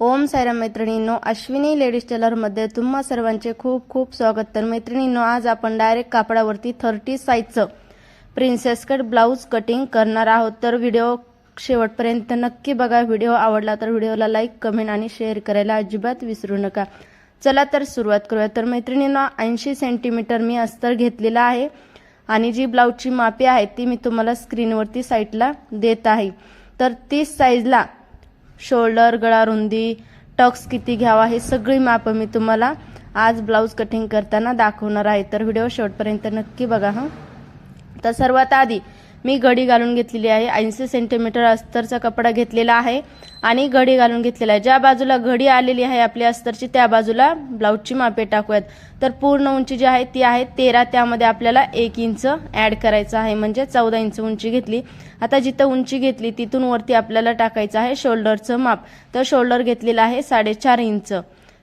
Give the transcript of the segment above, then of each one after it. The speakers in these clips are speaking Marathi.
ओम सायराम मैत्रिणींनो अश्विनी लेडीज टेलरमध्ये तुम्हा सर्वांचे खूप खूप स्वागत. तर मैत्रिणींनो आज आपण डायरेक्ट कापडावरती थर्टी साईजचं प्रिन्सेस कट ब्लाऊज कटिंग करणार आहोत. तर व्हिडिओ शेवटपर्यंत नक्की बघा. व्हिडिओ आवडला तर व्हिडिओला लाईक कमेंट आणि शेअर करायला अजिबात विसरू नका. चला तर सुरुवात करूया. तर मैत्रिणींनो ऐंशी सेंटीमीटर मी अस्तर घेतलेला आहे आणि जी ब्लाऊजची मापे आहे ती मी तुम्हाला स्क्रीनवरती साईटला देत आहे. तर तीस साईजला शोल्डर गळारुंदी टक्स किती घ्यावा हे सगळी माप मी तुम्हाला आज ब्लाऊज कटिंग करताना दाखवणार आहे. तर व्हिडिओ शेवटपर्यंत नक्की बघा हं. तर सर्वात आधी मी घडी घालून घेतलेली आहे. ऐंशी सेंटीमीटर अस्तरचा कपडा घेतलेला आहे आणि घडी घालून घेतलेला आहे. ज्या बाजूला घडी आलेली आहे आपल्या अस्तरची त्या बाजूला ब्लाऊजची मापे टाकूयात. तर पूर्ण उंची जी आहे ती आहे तेरा. त्यामध्ये आपल्याला एक इंच ॲड करायचं आहे. म्हणजे चौदा इंच उंची घेतली. आता जिथं उंची घेतली तिथून वरती आपल्याला टाकायचं आहे शोल्डरचं माप. तर शोल्डर घेतलेलं आहे साडेचार इंच.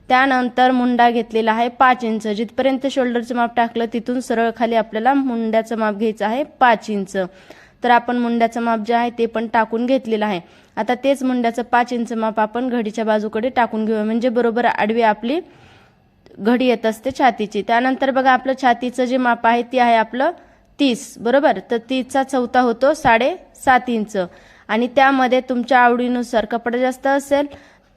त्यानंतर मुंडा घेतलेला आहे पाच इंच. जिथपर्यंत शोल्डरचं माप टाकलं तिथून सरळ खाली आपल्याला मुंड्याचं माप घ्यायचं आहे पाच इंच. तर आपण मुंड्याचं माप जे आहे ते पण टाकून घेतलेलं आहे. आता तेच मुंड्याचं पाच इंच माप आपण घडीच्या बाजूकडे टाकून घेऊया. म्हणजे बरोबर आडवी आपली घडी येत असते छातीची. त्यानंतर बघा आपलं छातीचं जे माप आहे ते आहे आपलं तीस. बरोबर? तर तीसचा चौथा होतो साडे सात इंच. आणि त्यामध्ये तुमच्या आवडीनुसार कपडा जास्त असेल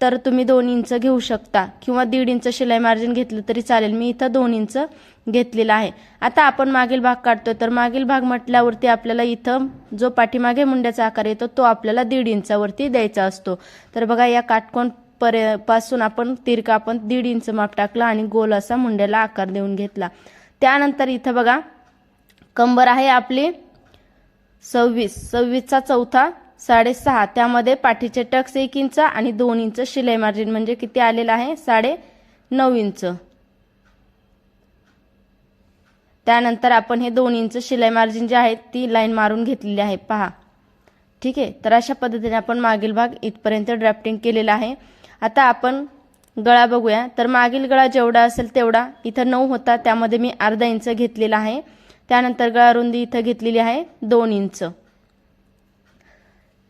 तर तुम्ही दोन इंच घेऊ शकता. किंवा दीड इंच शिलाई मार्जिन घेतलं तरी चालेल. मी इथं दोन इंच घेतलेला आहे. आता आपण मागील भाग काढतो तर मागील भाग म्हटल्यावरती आपल्याला इथं जो पाठीमागे मुंड्याचा आकार येतो तो आपल्याला दीड इंचावरती द्यायचा असतो. तर बघा या काटकोण पर्यपासून आपण तिरका आपण दीड इंच माप टाकला आणि गोल असा मुंड्याला आकार देऊन घेतला. त्यानंतर इथं बघा कंबर आहे आपली सव्वीस. सव्वीसचा चौथा साडेसहा. त्यामध्ये पाठीचे टक्स एक इंच आणि दोन इंच शिलाई मार्जिन म्हणजे किती आलेलं आहे? साडे नऊ इंच. त्यानंतर आपण हे दोन इंच शिलाई मार्जिन जे आहे ती लाईन मारून घेतलेली आहे. पहा. ठीक आहे? तर अशा पद्धतीने आपण मागील भाग इथपर्यंत ड्राफ्टिंग केलेला आहे. आता आपण गळा बघूया. तर मागील गळा जेवढा असेल तेवढा इथं नऊ होता. त्यामध्ये मी अर्धा इंच घेतलेला आहे. त्यानंतर गळा रुंदी इथं घेतलेली आहे दोन इंच.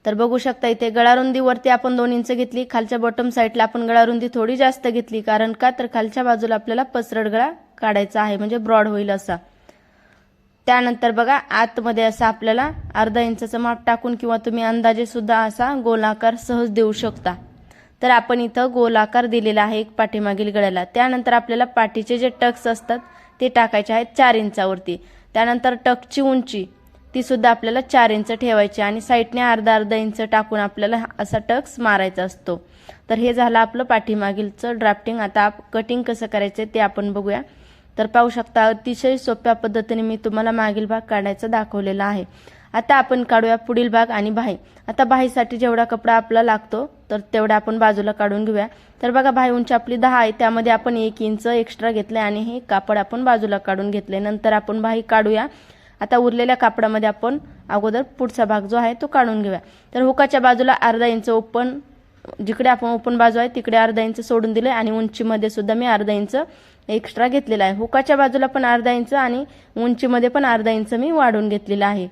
तर बघू शकता इथे गळारुंदीवरती आपण दोन इंच घेतली खालच्या बॉटम साईडला आपण गळारुंदी थोडी जास्त घेतली कारण का? तर खालच्या बाजूला आपल्याला पसरड गळा काढायचा आहे म्हणजे ब्रॉड होईल असा. त्यानंतर बघा आतमध्ये असा आपल्याला अर्धा इंचाचं माप टाकून किंवा तुम्ही अंदाजे सुद्धा असा गोलाकार सहज देऊ शकता. तर आपण इथं गोलाकार दिलेला आहे एक पाठीमागील गळ्याला. त्यानंतर आपल्याला पाठीचे जे टक्स असतात ते टाकायचे आहेत चार इंचावरती. त्यानंतर टकची उंची ती सुद्धा आपल्याला चार इंच ठेवायची आणि साईडने अर्धा अर्धा इंच टाकून आपल्याला असा टक्स मारायचा असतो. तर हे झालं आपलं पाठीमागीलचं ड्राफ्टिंग आता कटिंग कसं करायचं ते आपण बघूया. तर पाहू शकता अतिशय सोप्या पद्धतीने मी तुम्हाला मागील भाग काढायचा दाखवलेला आहे. आता आपण काढूया पुढील भाग आणि बाही आता बाहीसाठी जेवढा कपडा आपला लागतो तर तेवढा आपण बाजूला काढून घेऊया. तर बघा बाही उंची आपली दहा आहे त्यामध्ये आपण एक इंच एक्स्ट्रा घेतलंय आणि हे कापड आपण बाजूला काढून घेतले नंतर आपण बाही काढूया. आता उरलेल्या कापडामध्ये आपण अगोदर पुढचा भाग जो आहे तो काढून घेऊया. तर हुकाच्या बाजूला अर्धा इंच ओपन जिकडे आपण ओपन बाजू आहे तिकडे अर्धा इंच सोडून दिले आणि उंचीमध्ये सुद्धा मी अर्धा इंच एक्स्ट्रा घेतलेला आहे. हुकाच्या बाजूला पण अर्धा इंच आणि उंचीमध्ये पण अर्धा इंच मी वाढून घेतलेला आहे.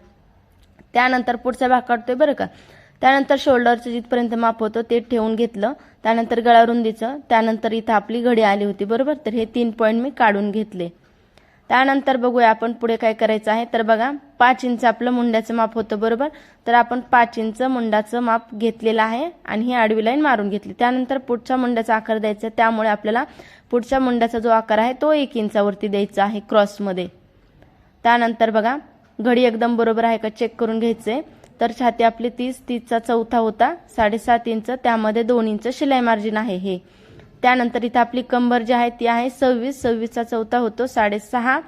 त्यानंतर पुढचा भाग काढतोय बरं का? त्यानंतर शोल्डरचं जिथपर्यंत माप होतं ते ठेवून घेतलं. त्यानंतर गळारुंदीचं त्यानंतर इथं आपली घडी आली होती बरोबर? तर हे तीन पॉईंट मी काढून घेतले. त्यानंतर बघूया आपण पुढे काय करायचं आहे. तर बघा पाच इंच आपलं मुंड्याचं माप होतं बरोबर. तर आपण पाच इंच मुंडाचं माप घेतलेलं आहे आणि ही आडवी लाईन मारून घेतली. त्यानंतर पुढच्या मुंड्याचा आकार द्यायचा त्यामुळे आपल्याला पुढच्या मुंड्याचा जो आकार आहे तो एक इंचावरती द्यायचा आहे क्रॉसमध्ये. त्यानंतर बघा घडी एकदम बरोबर आहे का चेक करून घ्यायचे तर छाती आपली तीस तीसचा चौथा होता साडेसात इंच त्यामध्ये दोन इंच शिलाई मार्जिन आहे हे. त्यानंतर इथं आपली कंबर जी आहे ती आहे सव्वीस. सव्वीसचा चौथा होतो साडेसहा.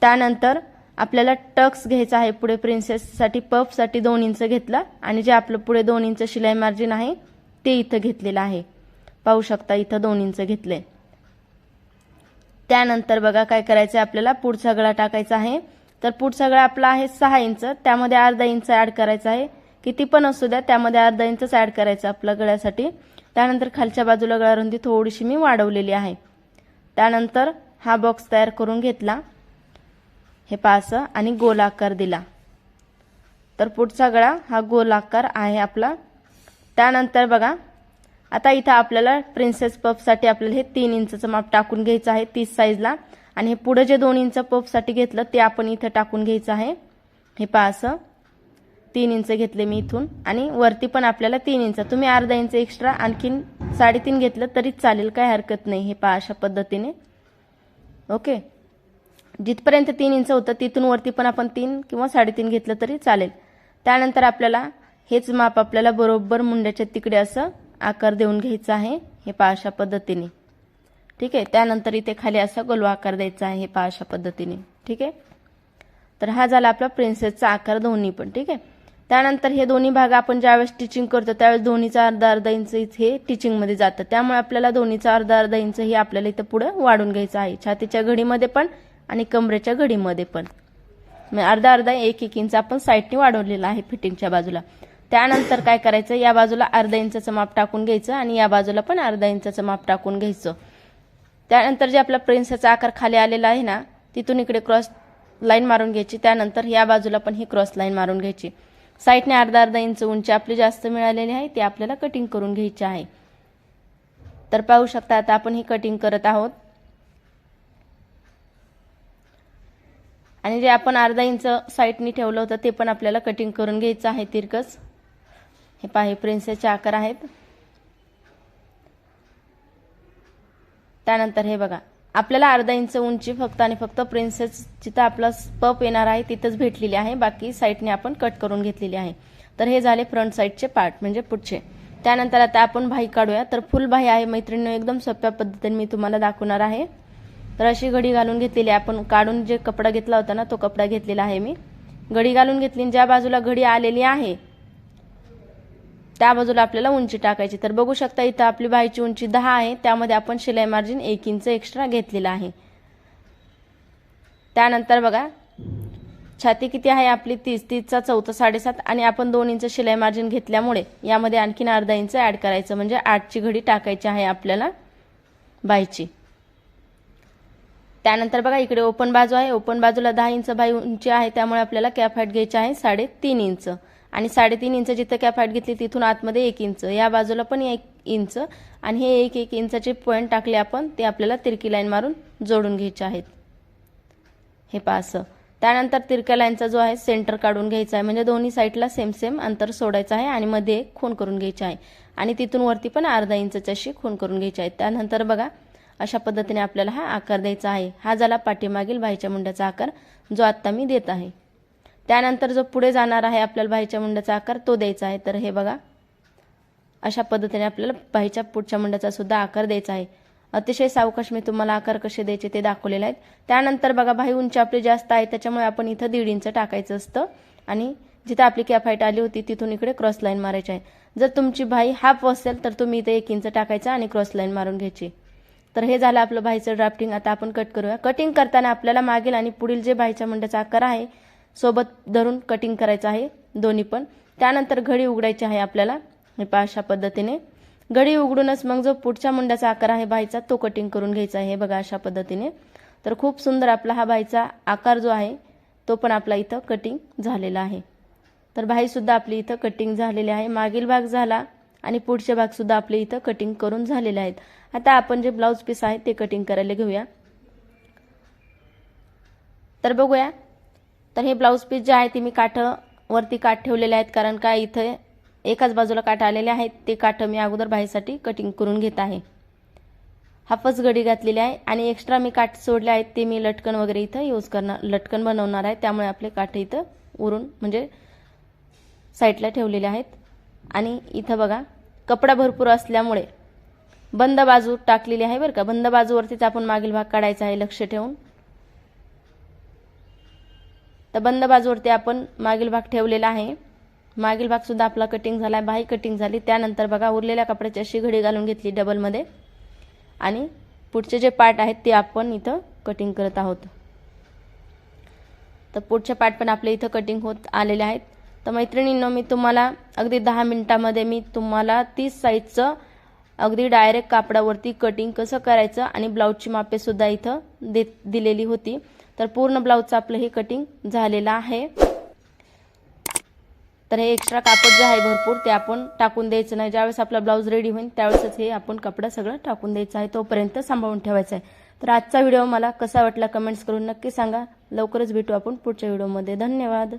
त्यानंतर आपल्याला टक्स घ्यायचा आहे पुढे प्रिन्सेससाठी पफसाठी दोन इंच घेतला. आणि जे आपलं पुढे दोन इंच शिलाई मार्जिन आहे ते इथं घेतलेलं आहे. पाहू शकता इथं दोन इंच घेतले. त्यानंतर बघा काय करायचं आहे आपल्याला पुढचा गळा टाकायचा आहे. तर पुढचा गळा आपला आहे सहा इंच. त्यामध्ये अर्धा इंच ॲड करायचा आहे. किती पण असू द्या त्यामध्ये अर्धा इंचच ॲड करायचं आपल्या गळ्यासाठी. त्यानंतर खालच्या बाजूला गळारुंदी थोडीशी मी वाढवलेली आहे. त्यानंतर हा बॉक्स तयार करून घेतला. हे पास आणि गोलाकार दिला. तर पुढचा गळा हा गोलाकार आहे आपला. त्यानंतर बघा आता इथं आपल्याला प्रिन्सेस पफसाठी आपल्याला हे तीन इंचचं माप टाकून घ्यायचं आहे तीस साईजला आणि हे पुढं जे दोन इंच पफसाठी घेतलं ते आपण इथं टाकून घ्यायचं आहे. हे पहा तीन इंच घेतले मी इथून. आणि वरती पण आपल्याला तीन इंच. तुम्ही अर्धा इंच एक्स्ट्रा आणखीन साडेतीन घेतलं तरी चालेल काय हरकत नाही हे पहा अशा पद्धतीने. ओके? जिथपर्यंत तीन इंच होतं तिथून वरती पण आपण तीन किंवा साडेतीन घेतलं तरी चालेल. त्यानंतर आपल्याला हेच माप आपल्याला बरोबर मुंड्याच्या तिकडे असं आकार देऊन घ्यायचा आहे हे पहा अशा पद्धतीने. ठीक आहे? त्यानंतर इथे खाली असा गोलवा आकार द्यायचा आहे हे पहा अशा पद्धतीने. ठीक आहे? तर हा झाला आपला प्रिन्सेसचा आकार दोन्ही पण. ठीक आहे? त्यानंतर हे दोन्ही भाग आपण ज्यावेळेस टिचिंग करतो त्यावेळेस दोन्हीचा अर्धा अर्धा इंच इथे टिचिंगमध्ये जातं. त्यामुळे आपल्याला दोन्हीचा अर्धा अर्धा इंच हे आपल्याला इथं पुढं वाढून घ्यायचं आहे. छातीच्या घडीमध्ये पण आणि कमरेच्या घडीमध्ये पण. अर्धा अर्धा एक एक इंच आपण साईडने वाढवलेला आहे फिटिंगच्या बाजूला. त्यानंतर काय करायचं? या बाजूला अर्धा इंचाचं माप टाकून घ्यायचं आणि या बाजूला पण अर्धा इंचाचं माप टाकून घ्यायचं. त्यानंतर जे आपला प्रिन्सचा आकार खाली आलेला आहे ना तिथून इकडे क्रॉस लाईन मारून घ्यायची. त्यानंतर या बाजूला पण ही क्रॉस लाईन मारून घ्यायची. साईडने अर्धा अर्धा इंच उंची आपली जास्त मिळालेली आहे ती आपल्याला कटिंग करून घ्यायची आहे. तर पाहू शकता आता आपण ही कटिंग करत आहोत. आणि जे आपण अर्धा इंच साईडनी ठेवलं होतं ते पण आपल्याला कटिंग करून घ्यायचं आहे तिरकस. हे पाहे प्रिन्सेसचे आकार आहेत. त्यानंतर हे बघा. आपल्याला अर्धा इंच उंची फक्त आणि फक्त प्रिन्सेस जिथं आपला पप येणार आहे तिथंच भेटलेली आहे. बाकी साईडने आपण कट करून घेतलेली आहे. तर हे झाले फ्रंट साईडचे पार्ट म्हणजे पुढचे. त्यानंतर आता आपण भाई काढूया. तर फुल भाई आहे मैत्रिणी एकदम सोप्या पद्धतीने मी तुम्हाला दाखवणार आहे. तर अशी घडी घालून घेतलेली आहे. आपण काढून जे कपडा घेतला होता ना तो कपडा घेतलेला आहे मी. घडी घालून घेतली ज्या बाजूला घडी आलेली आहे त्या बाजूला आपल्याला उंची टाकायची. तर बघू शकता इथं आपली बाईची उंची दहा आहे. त्यामध्ये आपण शिलाई मार्जिन एक इंच एक्स्ट्रा घेतलेला आहे. त्यानंतर बघा छाती किती आहे आपली? तीस. तीसचा चौथा साडेसात आणि आपण दोन इंच शिलाई मार्जिन घेतल्यामुळे यामध्ये आणखीन अर्धा इंच ॲड करायचं. म्हणजे आठची घडी टाकायची आहे आपल्याला बाईची. त्यानंतर बघा इकडे ओपन बाजू आहे. ओपन बाजूला दहा इंच बाई उंची आहे. त्यामुळे आपल्याला कॅप हाईट घ्यायची आहे साडेतीन इंच आणि साडेतीन इंच जिथं कॅप हाईट घेतली तिथून आतमध्ये एक इंच. या बाजूला पण एक इंच आणि हे एक एक इंचाचे पॉईंट टाकले आपण ते आपल्याला तिरकी लाईन मारून जोडून घ्यायचे आहेत. हे पहा त्यानंतर तिरक्या लाईनचा जो आहे सेंटर काढून घ्यायचा आहे. म्हणजे दोन्ही साईडला सेम सेम अंतर सोडायचं आहे आणि मध्ये खून करून घ्यायचे आहे. आणि तिथून वरती पण अर्धा इंचाची अशी खून करून घ्यायची आहे त्यानंतर बघा अशा पद्धतीने आपल्याला हा आकार द्यायचा आहे. हा झाला पाठीमागील बाईच्या मुंड्याचा आकार जो आत्ता मी देत आहे. त्यानंतर जो पुढे जाणार आहे आपल्याला भाईच्या मुंड्याचा आकार तो द्यायचा आहे. तर हे बघा. अशा पद्धतीने आपल्याला भाईच्या पुढच्या मुंड्याचा सुद्धा आकार द्यायचा आहे. अतिशय सावकाश मी तुम्हाला आकार कसे द्यायचे ते दाखवलेले आहेत. त्यानंतर बघा भाई उंची आपली जास्त आहे त्याच्यामुळे आपण इथं दीड इंच टाकायचं असतं. आणि जिथं आपली कॅफाईट आली होती तिथून इकडे क्रॉस लाईन मारायची आहे. जर तुमची भाई हाफ असेल तर तुम्ही इथे एक इंच टाकायचा आणि क्रॉस लाईन मारून घ्यायची. तर हे झालं आपलं भाईचं ड्राफ्टिंग आता आपण कट करूया. कटिंग करताना आपल्याला मागील आणि पुढील जे भाईच्या मुंड्याचा आकार आहे सोबत धरून कटिंग करायचं आहे दोन्ही पण. त्यानंतर घडी उघडायची आहे आपल्याला. हे पहा अशा पद्धतीने. घडी उघडूनच मग जो पुढच्या मुंड्याचा आकार आहे बाईचा तो कटिंग करून घ्यायचा आहे. हे बघा अशा पद्धतीने. तर खूप सुंदर आपला हा बाईचा आकार जो आहे तो पण आपला इथं कटिंग झालेला आहे. तर बाईसुद्धा आपली इथं कटिंग झालेली आहे. मागील भाग झाला आणि पुढचे भागसुद्धा आपले इथं कटिंग करून झालेले आहेत. आता आपण जे ब्लाऊज पीस आहे ते कटिंग करायला घेऊया. तर बघूया. तर हे ब्लाऊज पीस जे आहे ते मी काठ वरती काठ ठेवलेले आहेत कारण काय इथं एकाच बाजूला काठ आलेले आहेत ते काठ मी अगोदर बाहेरसाठी कटिंग करून घेत आहे. हाफच घडी घातलेली आहे आणि एक्स्ट्रा मी काठ सोडले आहेत ते मी लटकन वगैरे इथं यूज करणार लटकन बनवणार आहे त्यामुळे आपले काठ इथं उरून म्हणजे साईडला ठेवलेले आहेत. आणि इथं बघा कपडा भरपूर असल्यामुळे बंद बाजू टाकलेली आहे बरं का. बंद बाजूवरतीच आपण मागील भाग काढायचा आहे लक्ष ठेवून. तर बंद बाजूवरती आपण मागील भाग ठेवलेला आहे. मागील भाग सुद्धा आपला कटिंग झाला आहे बाही कटिंग झाली. त्यानंतर बघा उरलेल्या कपड्याची अशी घडी घालून घेतली डबलमध्ये आणि पुढचे जे पार्ट आहेत ते आपण इथं कटिंग करत आहोत. तर पुढचे पार्ट पण आपले इथं कटिंग होत आलेले आहेत. तर मैत्रिणींनो मी तुम्हाला अगदी दहा मिनिटामध्ये मी तुम्हाला तीस साईजचं अगदी डायरेक्ट कापडावरती कटिंग कसं करायचं आणि ब्लाऊजची मापेसुद्धा इथं दे दिलेली होती. तर पूर्ण ब्लाऊजचं आपलं हे कटिंग झालेलं आहे. तर हे एक्स्ट्रा कापड जे आहे भरपूर ते आपण टाकून द्यायचं नाही. ज्यावेळेस आपला ब्लाऊज रेडी होईल त्यावेळेसच हे आपण कपडा सगळं टाकून द्यायचं आहे. तोपर्यंत सांभाळून ठेवायचं आहे. तर आजचा व्हिडिओ मला कसा वाटला कमेंट्स करून नक्की सांगा. लवकरच भेटू आपण पुढच्या व्हिडिओमध्ये. धन्यवाद.